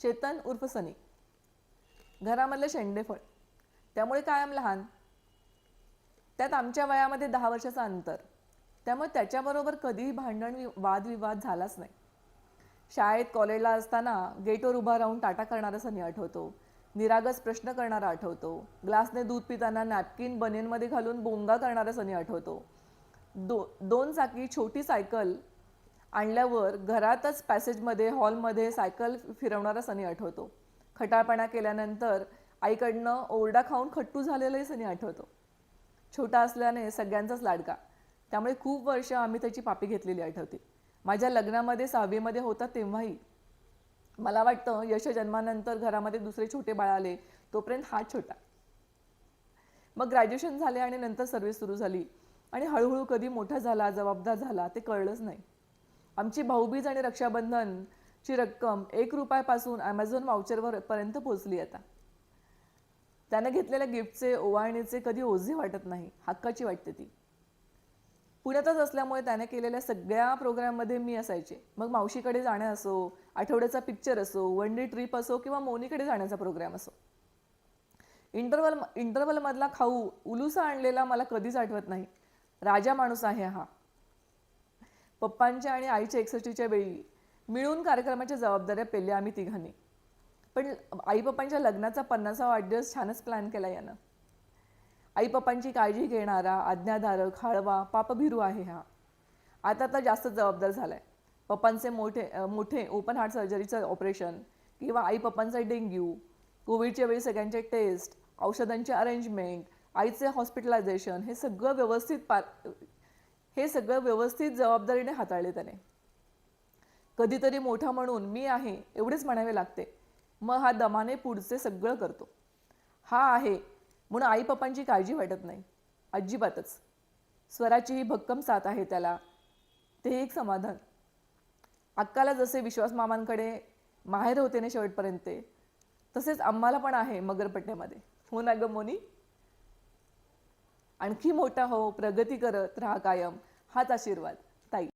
चेतन उर्फ सनी. घरामधलं शेंडेफळ त्यामुळे कायम लहान? त्यात आमच्या वयामध्ये दहा वर्षाचं अंतर. त्यामुळे त्याच्याबरोबर कधीही भांडण वादविवाद झालाच नाही. शाळेत कॉलेजला असताना गेटवर उभा राहून टाटा करणारा सनी आठवतो. निरागस प्रश्न करणारा आठवतो. ग्लासने दूध पिताना नॅपकिन बनेनमध्ये घालून बोंगा करणारा सनी आठवतो. दो दोन चाकी छोटी सायकल आणल्यावर घरातच पॅसेजमध्ये हॉलमध्ये सायकल फिरवणारा सनी आठवतो. खटाळपणा केल्यानंतर आईकडनं ओरडा खाऊन खट्टू झालेलाही सनी आठवतो. छोटा असल्याने सगळ्यांचाच लाडका. त्यामुळे खूप वर्ष आम्ही त्याची पापी घेतलेली आठवते. माझ्या लग्नामध्ये सहावीमध्ये होता तेव्हाही मला वाटतं यश जन्मानंतर घरामध्ये दुसरे छोटे बाळ आले तोपर्यंत हा छोटा. मग ग्रॅज्युएशन झाले आणि नंतर सर्व्हिस सुरू झाली. आणि हळूहळू कधी मोठा झाला जबाबदार झाला ते कळलंच नाही. आमची भाऊबीज आणि रक्षाबंधनची रक्कम एक रुपयापासून ॲमेझॉन वाउचरवर पर्यंत पोहोचली आता. त्याने घेतलेल्या गिफ्टचे ओवाळणीचे कधी ओझे वाटत नाही हक्काची वाटते ती. पुण्यातच असल्यामुळे त्याने केलेल्या सगळ्या प्रोग्राममध्ये मी असायचे. मग मावशीकडे जाणे असो आठवड्याचा पिक्चर असो वन डे ट्रिप असो किंवा मोनीकडे जाण्याचा प्रोग्राम असो. इंटरवल इंटरवलमधला खाऊ उलुसा आणलेला मला कधीच आठवत नाही. राजा माणूस आहे हा. पप्पांच्या आणि आईच्या एकसष्टीच्या वेळी मिळून कार्यक्रमाच्या जबाबदाऱ्या पेल्या आम्ही तिघांनी. पण आई पप्पांच्या लग्नाचा पन्नासा वाढदिवस छानच प्लॅन केला यानं. आई पप्पांची काळजी घेणारा आज्ञाधारक हळवा पापभिरू आहे हा. आता तर जास्त जबाबदार झालाय. पप्पांचे मोठे मोठे ओपन हार्ट सर्जरीचं ऑपरेशन किंवा आई पप्पांचा डेंग्यू कोविडच्या वेळी सगळ्यांचे टेस्ट औषधांचे अरेंजमेंट आईचे हॉस्पिटलायझेशन हे सगळं व्यवस्थित पार हे सगळं व्यवस्थित जबाबदारीने हाताळले त्याने. कधीतरी मोठा म्हणून मी आहे एवढेच म्हणावे लागते. मग हा दमाने पुढचे सगळं करतो. हा आहे म्हणून आई पप्पांची काळजी वाटत नाही. अजिबातच. स्वराची ही भक्कम साथ आहे त्याला. ते एक समाधान. अक्काला जसे विश्वास मामांकडे माहेर होते ना शेवटपर्यंत तसेच आम्हाला पण आहे मगरपट्ट्यामध्ये. हो ना ग मोनी? आणखी मोठा हो प्रगती करत राहा कायम. हाच आशीर्वाद.